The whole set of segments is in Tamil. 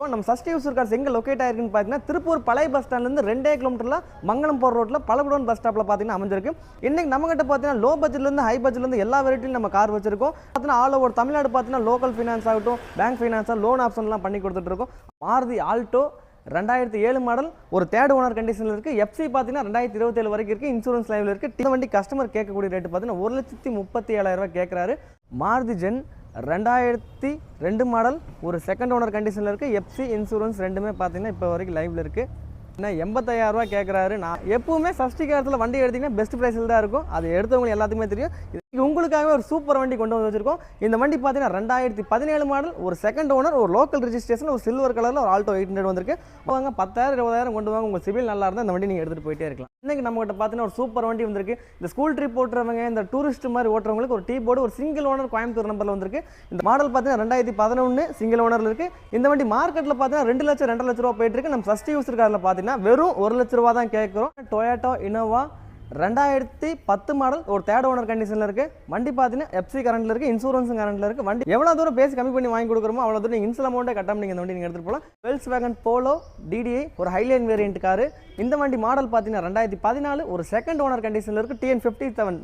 இப்போ நம்ம சஷ்டி யூசர் கார்ஸ் எங்கே லொக்கேட் ஆயிருக்குன்னு பார்த்தீங்கன்னா திருப்பூர் பழைய பஸ் ஸ்டாண்ட்லேருந்து ரெண்டே கிலோமீட்டரில் மங்களம் போகிற ரோட்டில் பழகுடன் பஸ் ஸ்டாப்பில் பார்த்தீங்கன்னா அமைஞ்சிருக்கு. இன்னைக்கு நம்மகிட்ட பார்த்தீங்கன்னா லோ பட்ஜெட்லேருந்து ஹை பட்ஜெட்லேருந்து எல்லா வெரைட்டிலும் நம்ம கார் வச்சிருக்கோம். பார்த்தீங்கன்னா ஆல் ஓவர் தமிழ்நாடு பார்த்தீங்கன்னா லோக்கல் ஃபைனான்ஸ் ஆகட்டும் பேங்க் ஃபைனான்ஸாக லோன் ஆப்ஷன்லாம் பண்ணி கொடுத்துட்டு இருக்கோம். மாருதி ஆல்டோ ரெண்டாயிரத்தி ஏழு மாடல் ஒரு தேர்ட் ஓனர் கண்டிஷனில் இருக்குது எஃப்சி பார்த்தீங்கன்னா ரெண்டாயிரத்தி இருபத்தேழு வரைக்கும் இருக்குது இன்சூரன்ஸ் லைவில் இருக்குது இந்த வண்டி கஸ்டமர் கேட்கக்கூடிய ரேட்டு பார்த்தீங்கன்னா ஒரு லட்சத்தி முப்பத்தி ஏழாயிரம் ரூபாய் கேட்குறாரு. மாருதி ஜென் ரெண்டாயிரத்தி ரெண்டு மாடல் ஒரு செகண்ட் ஓனர் கண்டிஷனில் இருக்குது எஃப்சி இன்சூரன்ஸ் ரெண்டுமே பார்த்தீங்கன்னா இப்போ வரைக்கும் லைவில் இருக்குது என்ன எண்பத்தாயிரரூவா ரூபாய் கேட்குறாரு நான் எப்பவுமே சஷ்டி காலத்தில் வண்டி எடுத்தீங்கன்னா பெஸ்ட் ப்ரைஸில் தான் இருக்கும். அது எடுத்தவங்க எல்லாத்துக்குமே தெரியும். உங்களுக்காகவே ஒரு சூப்பர் வண்டி கொண்டு வந்து வச்சிருக்கோம். இந்த வண்டி பார்த்தீங்கன்னா ரெண்டாயிரத்தி பதினேழு மாடல் ஒரு செகண்ட் ஓனர் ஒரு லோக்கல் ரிஜிஸ்ட்ரேஷன் ஒரு சில்வர் கலரில் ஒரு ஆல்டோ எயிட் ஹண்ட்ரட் வந்திருக்கு. வாங்க பத்தாயிரம் இருபதாயிரம் கொண்டு வாங்க. உங்கள் சிவில் நல்லா இருந்தால் இந்த வண்டி நீங்கள் எடுத்துகிட்டு போயிட்டே இருக்கலாம். இன்றைக்கி நம்ம கிட்ட பார்த்தீங்கன்னா ஒரு சூப்பர் வண்டி வந்திருக்கு. இந்த ஸ்கூல் ட்ரிப் ஓட்டுறவங்க இந்த டூரிஸ்ட் மாதிரி ஓட்டுறவங்களுக்கு ஒரு டீ போர்டு ஒரு சிங்கிள் ஓனர் கோயம்புத்தூர் நம்பரில் வந்திருக்கு. இந்த மாடல் பார்த்தீங்கன்னா ரெண்டாயிரத்தி பதினொன்று சிங்கிள் ஓனரில் இருக்குது இந்த வண்டி மார்க்கெட்டில் பார்த்தீங்கன்னா ரெண்டு லட்சம் ரெண்டு லட்ச ரூபா போயிட்டு இருக்கு. நம்ம ஃபஸ்ட் யூஸ் இருக்காரில் பார்த்தீங்கன்னா வெறும் ஒரு லட்ச ரூபா தான் கேட்குறோம் டொயாட்டோ இனோவா ரெண்டாயிரத்தி பத்து மாடல் ஒரு தேர்ட் ஓனர் கண்டிஷனில் இருக்குது வண்டி பார்த்தீங்கன்னா எஃப்சி கரண்ட்டில் இருக்குது இன்சூரன்ஸும் கரண்ட்டில் இருக்குது வண்டி எவ்வளோ தூரம் பேசி கம்மி பண்ணி வாங்கி கொடுக்குறோமோ அவ்வளோ தூரம் இன்சல் அமௌண்ட்டை கட்டாம நீங்கள் இந்த வண்டி நீங்கள் எடுத்துகிட்டு போகலாம். வெல்ஸ் வேகன் போலோ டிடிஐ ஒரு ஹைலைன் வேரியன்ட் காரு இந்த வண்டி மாடல் பார்த்தீங்கன்னா ரெண்டாயிரத்தி பதினாலு ஒரு செகண்ட் ஓனர் கண்டிஷனில் இருக்குது TN fifty seven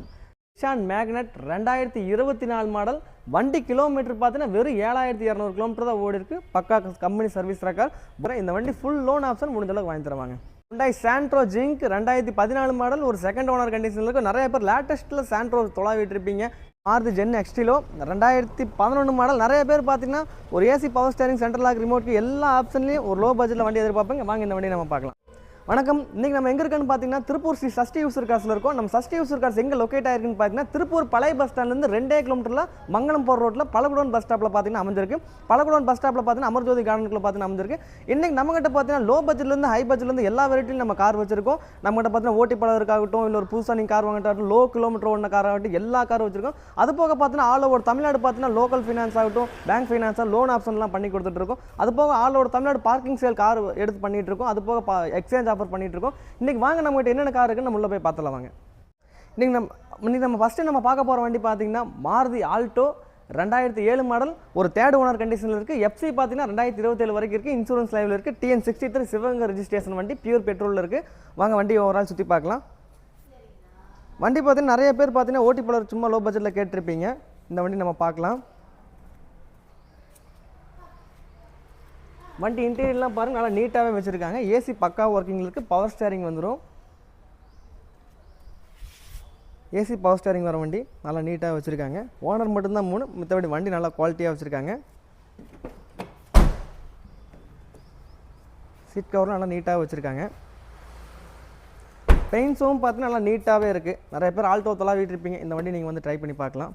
Nissan Magnite ரெண்டாயிரத்தி இருபத்தி நாலு மாடல் வண்டி கிலோமீட்டர் பார்த்தீங்கன்னா வெறும் ஏழாயிரத்தி இரநூறு கிலோமீட்டர் தான் ஓடி இருக்கு பக்கா கம்பெனி சர்வீஸ் ரெக்கார் இந்த வண்டி ஃபுல் லோன் ஆப்ஷன் முடிஞ்ச அளவுக்கு வாங்கி தருவாங்க. ஹுண்டாய் சாண்ட்ரோ ஜிங்க் ரெண்டாயிரத்தி பதினாலு மாடல் ஒரு செகண்ட் ஓனர் கண்டிஷனில் இருக்கும். நிறைய பேர் லேட்டஸ்ட்டில் சாண்ட்ரோ தொலாவிட்டு இருப்பீங்க மாருதி ஜென் எக்ஸ்டிலோ ரெண்டாயிரத்தி பதினொன்று மாடல் நிறைய பேர் பார்த்தீங்கன்னா ஒரு AC power steering central lock ரிமோட்க்கு எல்லா ஆப்ஷன்லையும் ஒரு லோ பட்ஜெட்டில் வண்டி எதிர்பார்ப்பீங்க. வாங்க இந்த வண்டியை நம்ம பார்க்கலாம். வணக்கம். இன்றைக்கி நம்ம எங்கே இருக்கோம்னு பார்த்தீங்கன்னா திருப்பூர் ஸ்ரீ சஷ்டி யூசர் காசில் இருக்கோம். நம்ம சஷ்டி யூசர் கார்ஸ் எங்கே லொக்கேட் ஆயிருக்குன்னு பார்த்தீங்கன்னா திருப்பூர் பழைய பஸ் ஸ்டாண்ட்லேருந்து ரெண்டே கிலோமீட்டரில் மங்களம் போகிற ரோட்டில் பழகுடன் பஸ் ஸ்டாப்பில் பார்த்தீங்கன்னா அமைஞ்சிருக்கு. பழகுடன் பஸ் ஸ்டாப்பில் பார்த்தீங்கன்னா அமர்ஜோதி கார்டனுக்குள்ள பார்த்தீங்கன்னா அமைஞ்சிருக்கு. இன்றைக்கி நம்ம கிட்ட பார்த்தீங்கன்னா லோ பட்ஜெட்லேருந்து ஹை பட்ஜெட்லேருந்து எல்லா வெரைட்டியும் நம்ம கார் வச்சிருக்கோம். நம்மகிட்ட பார்த்தீங்கன்னா ஓட்டி பழகிறதுக்காகட்டும் இல்லை ஒரு புதுசாக நீங்கள் கார் வாங்கிட்டாகட்டும் லோ கிலோமீட்டர் ஓடின கார் ஆகட்டும் எல்லா காரும் வச்சிருக்கோம். அது போக பார்த்தீங்கன்னா ஆல் ஓவர் தமிழ்நாடு பார்த்தீங்கன்னா லோக்கல் ஃபினான்ஸ் ஆகட்டும் பேங்க் ஃபைனான்ஸாக லோன் ஆப்ஷன்லாம் பண்ணி கொடுத்துட்டு இருக்கோம். அது போக all over Tamil Nadu parking sale car எடுத்து பண்ணிகிட்டு இருக்கோம். அது போக எக்ஸ்சேஞ்ச் ஆஃபர் பண்ணிட்டு இருக்கோம் இன்னைக்கு வாங்க நம்மகிட்ட என்னென்ன கார் இருக்குன்னு நம்ம உள்ளே போய் பார்த்துலாம் வாங்க. இன்னைக்கு நம்ம இன்றைக்கி நம்ம ஃபஸ்ட்டு நம்ம பார்க்க போகிற வண்டி பார்த்தீங்கன்னா மாருதி ஆல்டோ ரெண்டாயிரத்தி ஏழு மாடல் ஒரு தேர்ட் ஓனர் கண்டிஷனில் இருக்குது எஃப்சி பார்த்தீங்கன்னா ரெண்டாயிரத்தி இருபத்தேழு வரைக்கும் இருக்குது இன்சூரன்ஸ் லைவில் இருக்குது TN sixty three Sivaganga registration வண்டி. பியூர் பெட்ரோலில் இருக்குது வாங்க வண்டி ஓவரால் சுற்றி பார்க்கலாம். வண்டி பார்த்தீங்கன்னா நிறைய பேர் பார்த்தீங்கன்னா ஓட்டி போலர் சும்மா லோ பட்ஜெட்டில் கேட்டிருப்பீங்க. இந்த வண்டி நம்ம பார்க்கலாம். வண்டி இன்டீரியர்லாம் பாருங்கள் நல்லா நீட்டாகவே வச்சுருக்காங்க. ஏசி பக்கா ஒர்க்கிங் இருக்குது பவர் ஸ்டேரிங் வந்துடும் ஏசி பவர் ஸ்டேரிங் வர வண்டி நல்லா நீட்டாக வச்சுருக்காங்க. ஓனர் மட்டும்தான் மூணு மற்றபடி வண்டி நல்லா குவாலிட்டியாக வச்சுருக்காங்க. சீட் கவரும் நல்லா நீட்டாக வச்சுருக்காங்க. பெயிண்ட்ஸும் பார்த்தீங்கன்னா நல்லா நீட்டாகவே இருக்குது நிறைய பேர் ஆல்டோ தொலா இந்த வண்டி நீங்கள் வந்து ட்ரை பண்ணி பார்க்கலாம்.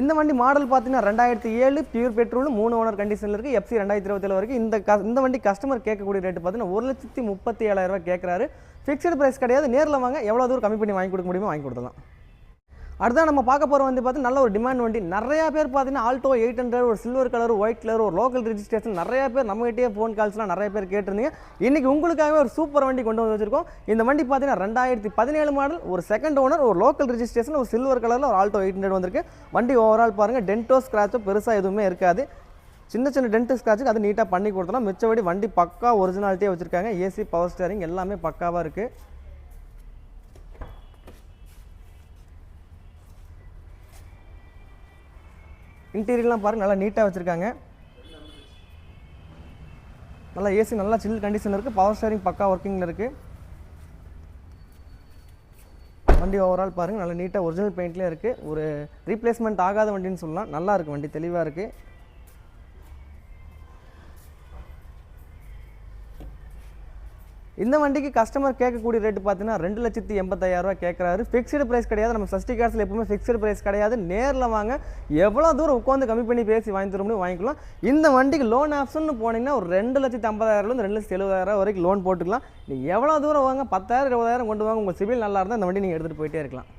இந்த வண்டி மாடல் பார்த்தீங்கன்னா ரெண்டாயிரத்தி ஏழு பியூர் பெட்ரோல் மூணு ஓனர் கண்டிஷனில் இருக்குது எஃப்சி ரெண்டாயிரத்தி இருபத்தேழு வரைக்கும். இந்த க இந்த வண்டி கஸ்டமர் கேட்கக்கூடிய ரேட்டு பார்த்தீங்கன்னா ஒரு லட்சத்தி முப்பத்தி ஏழாயிரரூவா கேட்குறாரு. ஃபிக்ஸ்டு ப்ரைஸ் கிடையாது. நேரில் வாங்க. எவ்வளோ தூரம் கம்மி பண்ணி வாங்கி கொடுக்க முடியுமோ வாங்கி கொடுக்கலாம் அடுத்ததான் நம்ம பார்க்க போகிற வண்டி பார்த்து நல்ல ஒரு டிமாண்ட் வண்டி. நிறையா பேர் பார்த்தீங்கன்னா ஆல்டோ எயிட் ஹண்ட்ரட் ஒரு சில்வர் கலர் ஒயிட் கலர் ஒரு லோக்கல் ரெஜிஸ்ட்ரேஷன் நிறையா பேர் நம்மகிட்டே ஃபோன் கால்ஸ்லாம் நிறைய பேர் கேட்டிருந்தீங்க. இன்றைக்கி உங்களுக்காகவே ஒரு சூப்பர் வண்டி கொண்டு வந்து வச்சிருக்கோம். இந்த வண்டி பார்த்தீங்கன்னா ரெண்டாயிரத்தி பதினேழு மாடல் ஒரு செகண்ட் ஓனர் ஒரு லோக்கல் ரெஜிஸ்ட்ரேஷன் ஒரு சில்வர் கலரில் ஒரு ஆல்டோ எயிட் ஹண்ட்ரட் வந்திருக்கு. வண்டி ஓவரால் பாருங்கள் டென்டோ ஸ்க்ராச்சோ பெருசாக எதுவுமே இருக்காது. சின்ன சின்ன டென்ட் ஸ்க்ராச்சுக்கு அது நீட்டாக பண்ணி கொடுத்தோம்னா மிச்சபடி வண்டி பக்கா ஒரிஜினாலிட்டியாக வச்சுருக்காங்க. ஏசி பவர் ஸ்டேரிங் எல்லாமே பக்காவாக இருக்குது இன்டீரியர்லாம் பாருங்க நல்லா நீட்டாக வச்சுருக்காங்க. நல்லா ஏசி நல்லா சில் கண்டிஷன் இருக்குது பவர் ஸ்டேரிங் பக்கா ஒர்க்கிங்கில் இருக்குது வண்டி ஓவரால் பாருங்கள் நல்லா நீட்டாக ஒரிஜினல் பெயிண்ட்லேயே இருக்குது ஒரு ரீப்ளேஸ்மெண்ட் ஆகாத வண்டின்னு சொல்லலாம். நல்லா இருக்குது வண்டி தெளிவாக இருக்குது இந்த வண்டிக்கு கஸ்டமர் கேட்கக்கூடிய ரேட்டு பார்த்தீங்கன்னா ரெண்டு லட்சத்தி எண்பத்தாயிரரூவா கேட்குறாரு. ஃபிக்ஸ்டு ப்ரைஸ் கிடையாது. நம்ம சஷ்டி கார்ஸில் எப்பவுமே ஃபிக்ஸ்டு ப்ரைஸ் கிடையாது. நேரில் வாங்க. எவ்வளோ தூரம் உட்காந்து கம்மி பண்ணி பேசி வாங்கி தர வாங்கிக்கலாம். இந்த வண்டிக்கு லோன் ஆப்ஷன் போனீங்கன்னா ஒரு ரெண்டு லட்சத்தி ஐம்பதாயிரம்லேருந்து ரெண்டு லட்சத்தி எழுபதாயிரம் வரைக்கும் லோன் போட்டுக்கலாம். நீங்கள் எவ்வளோ தூரம் வாங்க? பத்தாயிரம் இருபதாயிரம் கொண்டு வாங்க. உங்கள் சிவில் நல்லா இருந்தால் இந்த வண்டி நீங்கள் எடுத்துகிட்டு போயிட்டே இருக்கலாம்.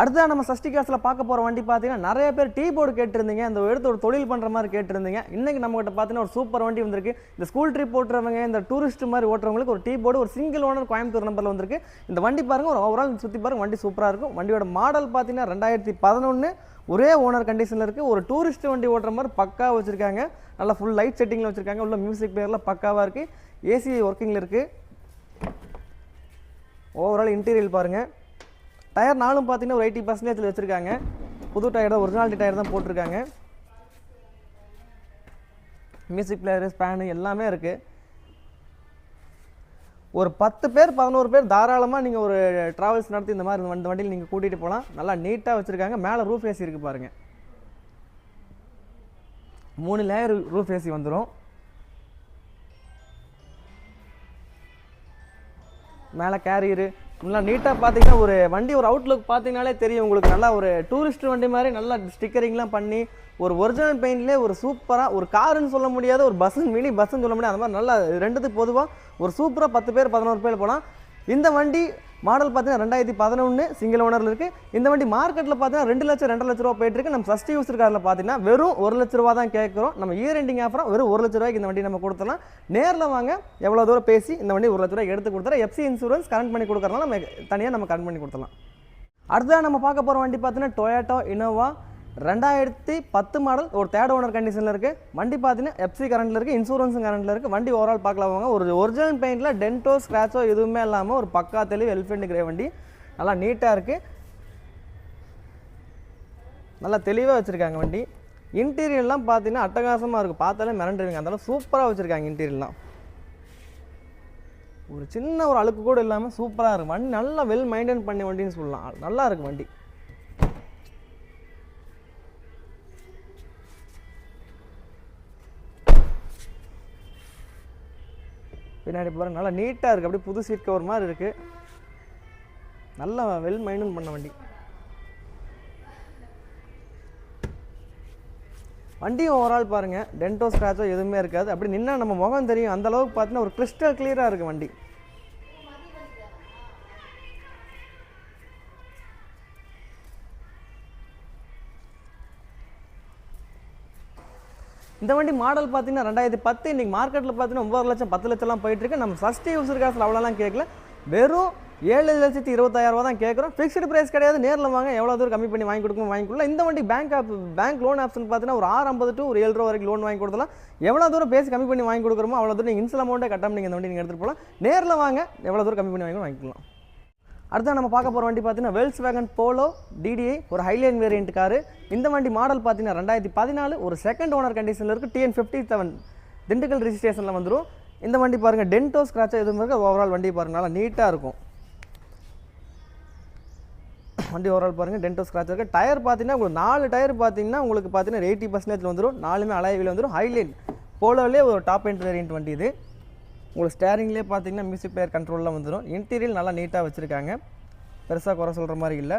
அடுத்ததாக நம்ம சஷ்டி கிளாஸில் பார்க்க போகிற வண்டி பார்த்தீங்கன்னா நிறைய பேர் டீ போர்டு கேட்டிருந்தீங்க. அந்த எடுத்து ஒரு தொழில் பண்ணுற மாதிரி கேட்டிருந்தீங்க. இன்றைக்கி நம்மகிட்ட பார்த்தீங்கன்னா ஒரு சூப்பர் வண்டி வந்திருக்கு. இந்த ஸ்கூல் ட்ரிப் ஓட்டுறவங்க இந்த டூரிஸ்ட் மாதிரி ஓட்டுறவங்களுக்கு ஒரு டீ போர்டு ஒரு சிங்கிள் ஓனர் கோயம்புத்தூர் நம்பரில் வந்திருக்கு. இந்த வண்டி பாருங்கள் ஒரு ஓவரால் சுற்றி பாருங்கள் வண்டி சூப்பராக இருக்கும். வண்டியோட மாடல் பார்த்தீங்கன்னா ரெண்டாயிரத்தி பதினொன்று ஒரே ஓனர் கண்டிஷனில் இருக்குது ஒரு டூரிஸ்ட் வண்டி ஓட்டுற மாதிரி பக்காவாக வச்சுருக்காங்க. நல்லா ஃபுல் லைட் செட்டிங்கில் வச்சுருக்காங்க. உள்ள மியூசிக் பிளேயர்லாம் பக்காவாக இருக்குது ஏசி ஒர்க்கிங்கில் இருக்குது ஓவரால் இன்டீரியல் பாருங்கள் டயர் நாலும் பார்த்தீங்கன்னா ஒரு எயிட்டி பர்சன்டேஜில் வச்சுருக்காங்க. புது டயர் தான் ஒரிஜினாலிட்டி டயர் தான் போட்டிருக்காங்க. மியூசிக் பிளேயரு ஸ்பேனு எல்லாமே இருக்குது ஒரு பத்து பேர் பதினோரு பேர் தாராளமாக நீங்கள் ஒரு ட்ராவல்ஸ் நடத்தி இந்த மாதிரி இந்த வண்டியில் நீங்கள் கூட்டிகிட்டு போகலாம் நல்லா நீட்டாக வச்சுருக்காங்க. மேலே ரூஃப் ஏசி இருக்குது பாருங்கள் மூணு லேயர் ரூஃப் ஏசி வந்துடும் மேலே கேரியரு நல்லா நீட்டாக பார்த்தீங்கன்னா ஒரு வண்டி ஒரு அவுட்லுக் பார்த்தீங்கனாலே தெரியும். உங்களுக்கு நல்லா ஒரு டூரிஸ்ட் வண்டி மாதிரி நல்லா ஸ்டிக்கரிங்லாம் பண்ணி ஒரு ஒரிஜினல் பெயிண்ட்லேயே ஒரு சூப்பராக ஒரு காருன்னு சொல்ல முடியாத ஒரு பஸ்ஸுன்னு மினி பஸ்ஸுன்னு சொல்ல முடியாது. அந்த மாதிரி நல்லா ரெண்டுத்துக்கு பொதுவாக ஒரு சூப்பராக பத்து பேர் பதினோரு பேர் போனால் இந்த வண்டி மாடல் பார்த்தீங்கன்னா ரெண்டாயிரத்தி பதினொன்று சிங்கிள் ஓனரில் இருக்குது இந்த வண்டி மார்க்கெட்டில் பார்த்தீங்கன்னா ரெண்டு லட்சம் ரெண்டு லட்ச ரூபா போயிட்டு இருக்கு. நம்ம ஃபஸ்ட் யூஸ் காரில் பார்த்தீங்கன்னா வெறும் ஒரு லட்ச ரூபா தான் கேட்குறோம். நம்ம இயர் எண்டிங் ஆஃபராக வெறும் ஒரு லட்ச ரூபாய்க்கு இந்த வண்டி நம்ம கொடுத்துலாம் நேரில் வாங்க எவ்வளோ தூரம் பேசி இந்த வண்டி ஒரு லட்ச ரூபாய் எடுத்து கொடுத்துறோம் எஃப்சி இன்சூரன்ஸ் கரண்ட் பண்ணி கொடுக்குறதுனால நம்ம தனியாக நம்ம கரண்ட் பண்ணி கொடுத்துலாம் அடுத்ததாக நம்ம பார்க்க போகிற வண்டி பார்த்தீங்கன்னா டொயாட்டோ இனோவா ரெண்டாயிரத்தி பத்து மாடல் ஒரு தேர்ட் ஓனர் கண்டிஷனில் இருக்குது வண்டி பார்த்தீங்கன்னா எஃப்சி கரண்டில் இருக்குது இன்சூரன்ஸும் கரண்ட்டில் இருக்குது வண்டி ஓவரால் பார்க்கலாம் வாங்க. ஒரு ஒரிஜினல் பெயிண்டில் டென்டோ ஸ்க்ராச்சோ எதுவுமே இல்லாமல் ஒரு பக்கா தெளிவு எல்ஃபெண்ட் கிரே வண்டி. நல்லா நீட்டாக இருக்குது நல்லா தெளிவாக வச்சுருக்காங்க வண்டி. இன்டீரியர்லாம் பார்த்தீங்கன்னா அட்டகாசமாக இருக்குது பார்த்தாலே மிரண்டுருவீங்க. அதெல்லாம் சூப்பராக வச்சுருக்காங்க இன்டீரியர்லாம் ஒரு சின்ன ஒரு அழுக்கு கூட இல்லாமல் சூப்பராக இருக்கும் வண்டி நல்லா வெல் மெயின்டைன் பண்ணி வண்டின்னு சொல்லலாம். நல்லா இருக்குது வண்டி. பின்னாடி பாருங்க நல்லா நீட்டாக இருக்குது அப்படியே புது சீட் கவர் மாதிரி இருக்குது நல்லா வெல் மெயின்டைன் பண்ண வண்டி. வண்டி ஓவரால் பாருங்கள் டென்டோ ஸ்க்ராச்சோ எதுவுமே இருக்காது. அப்படி நின்னா நம்ம முகம் தெரியும். அந்தளவுக்கு பார்த்தீங்கன்னா ஒரு கிறிஸ்டல் கிளியராக இருக்குது வண்டி. இந்த வண்டி மாடல் பார்த்தீங்கன்னா ரெண்டாயிரத்தி பத்து இன்னைக்கு மார்க்கெட்டில் பார்த்தீங்கன்னா ஒம்பது லட்சம் பத்து லட்சம்லாம் போயிட்டுருக்கு. நம்ம ஃபஸ்ட்டு யூசர் காசில் அவ்வளோலாம் கேட்கல. வெறும் ஏழு லட்சத்தி இருபத்தாயிரரூவா தான் கேட்குறோம். ஃபிக்ஸ்டு ப்ரைஸ் கிடையாது. நேரில் வாங்க எவ்வளோ தூரம் கம்மி பண்ணி வாங்கி கொடுக்கணும் வாங்கி கொடுக்கலாம். இந்த வண்டி bank of bank loan option பார்த்தீங்கன்னா ஒரு ஆறு ஐம்பது டு ஒரு ஏழு ரூபா வரைக்கும் லோன் வாங்கி கொடுக்கலாம் எவ்வளோ தூரம் பேசி கம்மி பண்ணி வாங்கி கொடுக்குறோமோ அவ்வளோ தூரம் இன்சல் அமௌண்ட்டை கட்டாமல் நீங்கள் இந்த வண்டி நீங்கள் எடுத்துகிட்டு போகலாம். நேரில் வாங்க எவ்வளோ தூரம் கம்மி பண்ணி வாங்கி வாங்கிக்கலாம் அடுத்து நம்ம பார்க்க போகிற வண்டி பார்த்தீங்கன்னா வெல்ஸ் வேகன் போலோ டிடிஐ ஒரு ஹைலைன் வேரியன்ட் காரு இந்த வண்டி மாடல் பார்த்தீங்கன்னா ரெண்டாயிரத்தி பதினாலு ஒரு செகண்ட் ஓனர் கண்டிஷனில் இருக்குது டிஎன் ஃபிஃப்டி செவன் திண்டுக்கல் ரிஜிஸ்ட்ரேஷனில் வந்துடும் இந்த வண்டி பாருங்கள் டென்டோ ஸ்க்ராச்சோ எதுவும் இருக்குது ஓவரால் வண்டி பாருங்கள் நல்லா நீட்டாக இருக்கும். வண்டி ஓவரால் பாருங்கள் டென்டோ ஸ்க்ராட்ச் இருக்குது டயர் பார்த்தீங்கன்னா உங்களுக்கு நாலு டயர் பார்த்தீங்கன்னா உங்களுக்கு பார்த்தீங்கன்னா எயிட்டி பர்சன்டேஜ் வந்துடும் நாலுமே அலைவில் வந்துடும் ஹைலைன் போலோலே ஒரு டாப் எண்ட் வேரியன்ட் வண்டி இது. உங்களுக்கு ஸ்டேரிங்லேயே பார்த்தீங்கன்னா மியூசிக் பிளேயர் கண்ட்ரோலில் வந்துடும் இன்டீரியல் நல்லா நீட்டாக வச்சுருக்காங்க. பெருசாக குறை சொல்கிற மாதிரி இல்லை.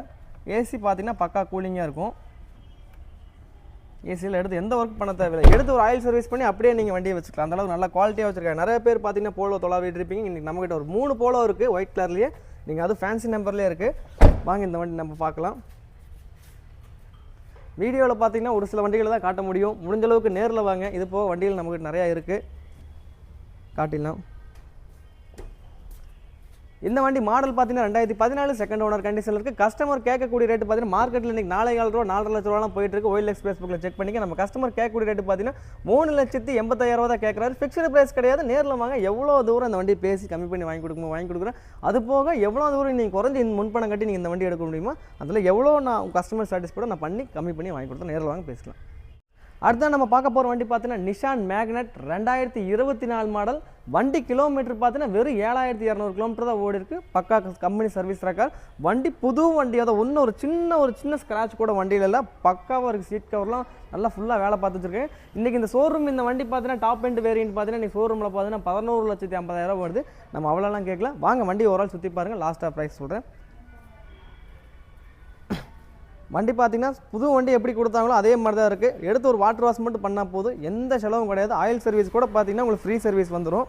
ஏசி பார்த்தீங்கன்னா பக்கா கூலிங்காக இருக்கும். ஏசியில் எடுத்து எந்த ஒர்க் பண்ண தேவையில்லை. எடுத்து ஒரு ஆயில் சர்வீஸ் பண்ணி அப்படியே நீங்கள் வண்டியை வச்சுக்கலாம். அந்தளவுக்கு நல்லா குவாலிட்டியாக வச்சுருக்காங்க. நிறைய பேர் பார்த்தீங்கன்னா போலோ தொலாவிட்டு இருப்பீங்க. இன்றைக்கி நம்மகிட்ட ஒரு மூணு போலோ இருக்குது ஒயிட் கலர்லேயே நீங்கள் அது ஃபேன்சி நம்பர்லேயே இருக்குது வாங்க இந்த வண்டி நம்ம பார்க்கலாம். வீடியோவில் பார்த்தீங்கன்னா ஒரு சில வண்டிகளை தான் காட்ட முடியும். முடிஞ்ச அளவுக்கு நேரில் வாங்க. இது போக வண்டிகள் நம்மகிட்ட நிறையா இருக்குது காட்டிடலாம். இந்த வண்டி மாடல் பார்த்தீங்கன்னா ரெண்டாயிரத்தி பதினாலு செகண்ட் ஓனர் கண்டிஷனில் இருக்குது கஸ்டமர் கேட்கக்கூடிய ரேட்டு பார்த்தீங்கன்னா மார்க்கெட்டில் இன்றைக்கி நாலே கால் ரூபா நாலரை லட்ச ரூபாலாம் போயிட்டு இருக்கு ஓயில் எக்ஸ்பிரஸ் புக்கில் செக் பண்ணிக்க. நம்ம கஸ்டமர் கேட்கக்கூடிய ரேட்டு பார்த்தீங்கன்னா மூணு லட்சத்தி எண்பத்தாயிரம் ரூபா தான் கேட்குறாரு. ஃபிக்ஸ்டு ப்ரைஸ் கிடையாது. நேரில் வாங்க. எவ்வளோ தூரம் இந்த வண்டி பேசி கம்மி பண்ணி வாங்கி கொடுக்குமோ வாங்கி கொடுக்குறேன். அது போக எவ்வளோ தூரம் நீங்கள் குறைஞ்சி இந்த முன்பணம் கட்டி நீங்கள் இந்த வண்டி எடுக்க முடியுமோ அதில் எவ்வளோ நான் கஸ்டமர் சாட்டிஸ்ஃபைடாக நான் பண்ணி கம்மி பண்ணி வாங்கி கொடுத்தேன் நேரில் வாங்க பேசலாம் அடுத்து நம்ம பார்க்க போகிற வண்டி பார்த்தீங்கன்னா நிஷான் மேக்னெட் ரெண்டாயிரத்தி இருபத்தி நாலு மாடல் வண்டி கிலோமீட்டர் பார்த்தீங்கன்னா வெறும் ஏழாயிரத்தி இரநூறு கிலோமீட்டர் தான் ஓடி இருக்குது பக்கா கம்பெனி சர்வீஸ் ரெக்கார் வண்டி புது வண்டி அதை ஒன்றும் ஒரு சின்ன ஒரு சின்ன ஸ்க்ராட்ச் கூட வண்டியில் இல்லை. பக்காவாக இருக்குது சீட் கவர்லாம் நல்லா ஃபுல்லாக வேலை பார்த்து வச்சிருக்கேன் இன்றைக்கி இந்த ஷோரூம் இந்த வண்டி பார்த்தீங்கன்னா டாப் எண்ட் வேரியன்ட் பார்த்தீங்கன்னா நீ ஷோரூமில் பார்த்தீங்கன்னா பதினோரு லட்சத்தி ஐம்பதாயிரம் வருது நம்ம அவ்வளோலாம் கேட்கல. வாங்க வண்டி ஓரளவு சுற்றி பாருங்கள் லாஸ்ட்டாக ப்ரைஸ் சொல்கிறேன் வண்டி பார்த்தீங்கன்னா புது வண்டி எப்படி கொடுத்தாங்களோ அதே மாதிரி தான் இருக்குது எடுத்து ஒரு வாட்டர் வாஷ் மட்டும் பண்ணால் போதும். எந்த செலவும் கிடையாது. ஆயில் சர்வீஸ் கூட பார்த்தீங்கன்னா உங்களுக்கு ஃப்ரீ சர்வீஸ் வந்துடும்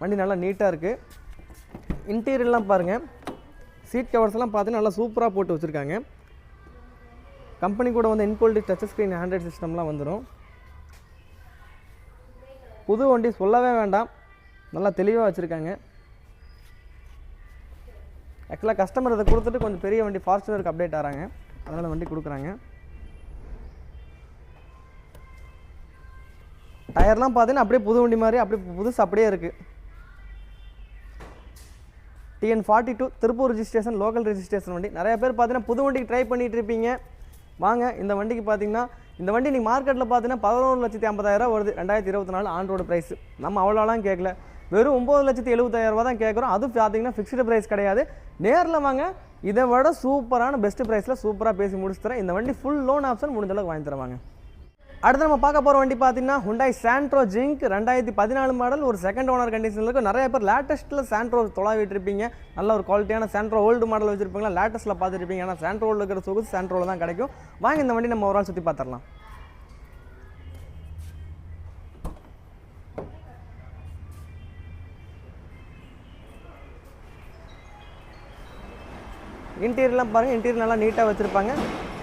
வண்டி நல்லா நீட்டாக இருக்குது இன்டீரியர்லாம் பாருங்கள் சீட் கவர்ஸ்லாம் பார்த்தீங்கன்னா நல்லா சூப்பராக போட்டு வச்சுருக்காங்க. கம்பெனி கூட வந்து இன்குவாலிட்டி டச் ஸ்க்ரீன் ஆண்ட்ராய்ட் சிஸ்டம்லாம் வந்துடும் புது வண்டி சொல்லவே வேண்டாம். நல்லா தெளிவாக வச்சுருக்காங்க. ஆக்சுவலாக கஸ்டமர் இதை கொடுத்துட்டு கொஞ்சம் பெரிய வண்டி ஃபார்ச்சுனருக்கு அப்டேட் ஆகிறாங்க அதனால் வண்டி கொடுக்குறாங்க. டயர்லாம் பார்த்தீங்கன்னா அப்படியே புது வண்டி மாதிரி அப்படியே புதுசு அப்படியே இருக்குது TN forty two Tiruppur registration local registration வண்டி. நிறைய பேர் பார்த்தீங்கன்னா புது வண்டிக்கு ட்ரை பண்ணிகிட்டு இருப்பீங்க. வாங்க இந்த வண்டிக்கு பார்த்தீங்கன்னா இந்த வண்டி நீங்கள் மார்க்கெட்டில் பார்த்தீங்கன்னா பதினொன்று லட்சத்தி ஐம்பதாயிரம் வருது. ரெண்டாயிரத்தி இருபத்தி நாலு ஆண்டோட ப்ரைஸ் நம்ம அவ்வளோலாம் கேட்கல. வெறும் ஒம்பது லட்சத்தி எழுபத்தாயிரம் ரூபா தான் கேட்குறோம். அது பார்த்தீங்கன்னா ஃபிக்ஸ்டு ப்ரைஸ் கிடையாது. நேரில் வாங்க. இதை விட சூப்பரான பெஸ்ட் ப்ரைஸில் சூப்பராக பேசி முடிச்சு தரேன் இந்த வண்டி ஃபுல் லோன் ஆப்ஷன் முடிஞ்ச அளவுக்கு வாங்கி தருவாங்க. அடுத்து நம்ம பார்க்க போகிற வண்டி பார்த்தீங்கன்னா ஹுண்டாய் சாண்ட்ரோ ஜிங்க் ரெண்டாயிரத்தி பதினாலு மாடல் ஒரு செகண்ட் ஓனர் கண்டிஷனில் இருக்கும். நிறைய பேர் லேட்டஸ்ட்டில் சாண்ட்ரோ தொலாவிட்டு இருப்பீங்க. நல்ல ஒரு குவாலிட்டியான சாண்ட்ரோ ஓல்டு மாடல் வச்சிருப்பீங்களா? லேட்டஸ்ட்டில் பார்த்துருப்பீங்க ஏன்னா சாண்ட்ரோவில் இருக்கிற சொகுசு சாண்ட்ரோவில் தான் கிடைக்கும். வாங்க இந்த வண்டி நம்ம ஒரு சுற்றி பார்த்துடலாம். இன்டீரியர்லாம் பாருங்கள் இன்டீரியர் நல்லா நீட்டாக வச்சுருப்பாங்க.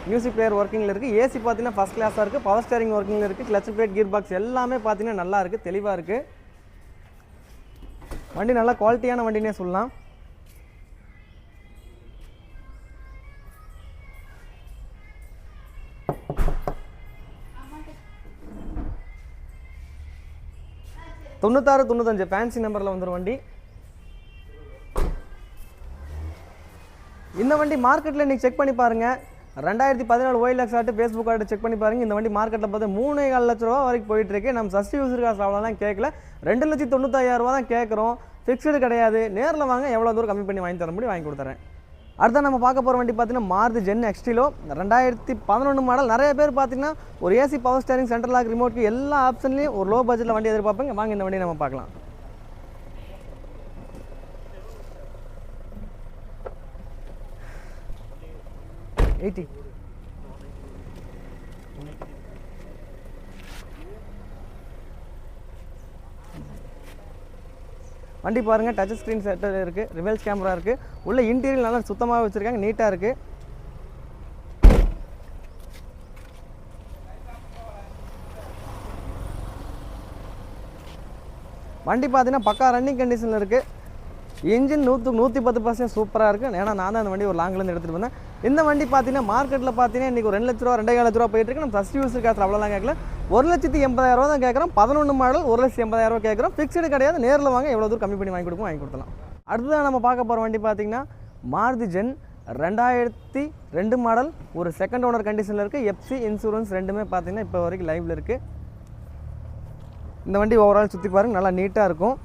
மியூசிக் பிளேயர் ஒர்க்கிங்கில் இருக்குது ஏசி பார்த்தீங்கன்னா ஃபஸ்ட் கிளாஸாக இருக்குது பவர் ஸ்டேரிங் ஒர்க்கிங்கில் இருக்குது கிளச் பிளேட் கீர் பாக்ஸ் எல்லாமே பார்த்தீங்கன்னா நல்லா இருக்குது தெளிவாக இருக்குது வண்டி நல்லா குவாலிட்டியான வண்டினே சொல்லலாம். தொண்ணூத்தாறு தொண்ணூத்தஞ்சு. ஃபேன்சி நம்பரில் வந்துடும் வண்டி. வண்டி மார்க்கெட்டில் இன்றைக்கி செக் பண்ணி பாருங்கள் ரெண்டாயிரத்தி பதினாலு ஒயிலக்ஸ் ஆட்டு ஃபேஸ்புக் ஆட்டு செக் பண்ணி பாருங்கள் இந்த வண்டி மார்க்கெட்டில் பார்த்து மூணு ஏழு லட்ச ரூபா வரைக்கும் போயிட்டுருக்கு நம்ம சஸ்டி யூசர் காசு அவ்வளோலாம் கேட்கல. ரெண்டு லட்சத்தி தொண்ணூத்தாயிரம் ரூபா தான் கேட்குறோம். ஃபிக்ஸ்டு கிடையாது. நேரில் வாங்க எவ்வளோ தூரம் கம்மி பண்ணி வாங்கி தர முடியும் வாங்கி கொடுத்துறேன். அடுத்த நம்ம பார்க்க போகிற வண்டி பார்த்தீங்கன்னா மாருதி ஜென் எக்ஸ்டிலோ ரெண்டாயிரத்தி பதினொன்று மாடல் நிறைய பேர் பார்த்தீங்கன்னா ஒரு AC power steering central lock ரிமோட்க்கு எல்லா ஆப்ஷன்லேயும் ஒரு லோ பட்ஜெட்டில் வண்டி எதிர்பார்ப்பேங்க. வாங்க இந்த வண்டியை நம்ம பார்க்கலாம். எயிட்டி வண்டி பாருங்கள் டச் ஸ்க்ரீன் செட்டர் இருக்குது ரிவல்ஸ் கேமரா இருக்குது உள்ள இன்டீரியர் நல்லா சுத்தமாக வச்சுருக்காங்க நீட்டாக இருக்குது வண்டி பார்த்தீங்கன்னா பக்கா ரன்னிங் கண்டிஷனில் இருக்குது இன்ஜின் நூற்று நூற்றி பத்து பர்சன்ட் சூப்பராக இருக்குது ஏன்னா நான் தான் அந்த வண்டி ஒரு லாங்லேருந்து எடுத்துகிட்டு வந்தேன். இந்த வண்டி பார்த்தீங்கன்னா மார்க்கெட்டில் பார்த்தீங்கன்னா இன்றைக்கி ஒரு ரெண்டு லட்ச ரூபா ரெண்டே லட்ச ரூபா போயிட்டு இருக்கு. நம்ம ஃபஸ்ட் யூஸ் காசு அவ்வளோலாம் கேட்கல. ஒரு லட்சத்தி எண்பதாயிரம் ரூபா தான் கேட்குறோம். பதினொன்று மாடல் ஒரு லட்சத்தி எண்பதாயிரம் ரூபா கேட்குறோம். ஃபிக்ஸ்டு கிடையாது. நேரில் வாங்க எவ்வளோ தூரம் கம்மி பண்ணி வாங்கி கொடுக்கும் வாங்கி கொடுத்தலாம் அடுத்ததாக நம்ம பார்க்க போகிற வண்டி பார்த்தீங்கன்னா மாருதி ஜென் ரெண்டாயிரத்தி ரெண்டு மாடல் ஒரு செகண்ட் ஓனர் கண்டிஷனில் இருக்குது எஃப்சி இன்சூரன்ஸ் ரெண்டுமே பார்த்தீங்கன்னா இப்போ வரைக்கும் லைவில் இருக்குது இந்த வண்டி ஓவரால் சுற்றி பாருங்க நல்லா நீட்டாக இருக்கும்.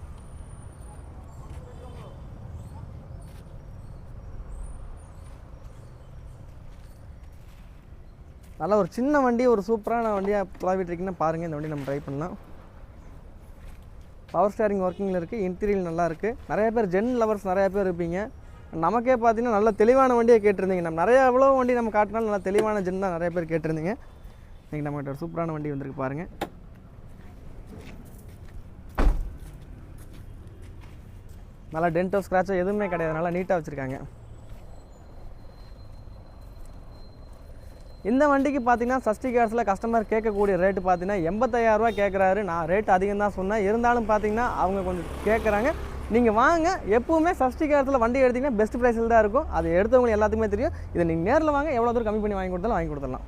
நல்லா ஒரு சின்ன வண்டி ஒரு சூப்பரான வண்டியாக தொலைவிட்டு இருக்கீங்கன்னா பாருங்கள் இந்த வண்டி நம்ம ட்ரை பண்ணலாம். பவர் ஸ்டேரிங் ஒர்க்கிங்கில் இருக்குது இன்டீரியல் நல்லா இருக்குது நிறைய பேர் ஜென் லவர்ஸ் நிறையா பேர் இருப்பீங்க. நமக்கே பார்த்தீங்கன்னா நல்ல தெளிவான வண்டியை கேட்டிருந்தீங்க. நம்ம நிறையா எவ்வளோ வண்டி நம்ம காட்டினாலும் நல்லா தெளிவான ஜென் தான் நிறைய பேர் கேட்டிருந்தீங்க. இன்றைக்கி நம்மகிட்ட ஒரு சூப்பரான வண்டி வந்திருக்கு பாருங்கள் நல்லா டென்டோ ஸ்க்ராச்சோ எதுவுமே கிடையாது. நல்லா நீட்டாக வச்சுருக்காங்க. இந்த வண்டிக்கு பார்த்தீங்கன்னா சஷ்டி கேர்ஸில் கஸ்டமர் கேட்கக்கூடிய ரேட்டு பார்த்தீங்கன்னா எண்பத்தாயிரரூவா கேட்குறாரு நான் ரேட் அதிகம் தான் சொன்னேன். இருந்தாலும் பார்த்தீங்கன்னா அவங்க கொஞ்சம் கேட்குறாங்க நீங்கள் வாங்க. எப்பவுமே சஷ்டி காரத்தில் வண்டி எடுத்தீங்கன்னா பெஸ்ட் ப்ரைஸில் தான் இருக்கும். அது எடுத்தவங்களுக்கு எல்லாத்துக்குமே தெரியும். இதை நீங்கள் நேரில் வாங்க. எவ்வளோ தூரம் கம்மி பண்ணி வாங்கி கொடுத்தாலும் வாங்கி கொடுத்துடலாம்.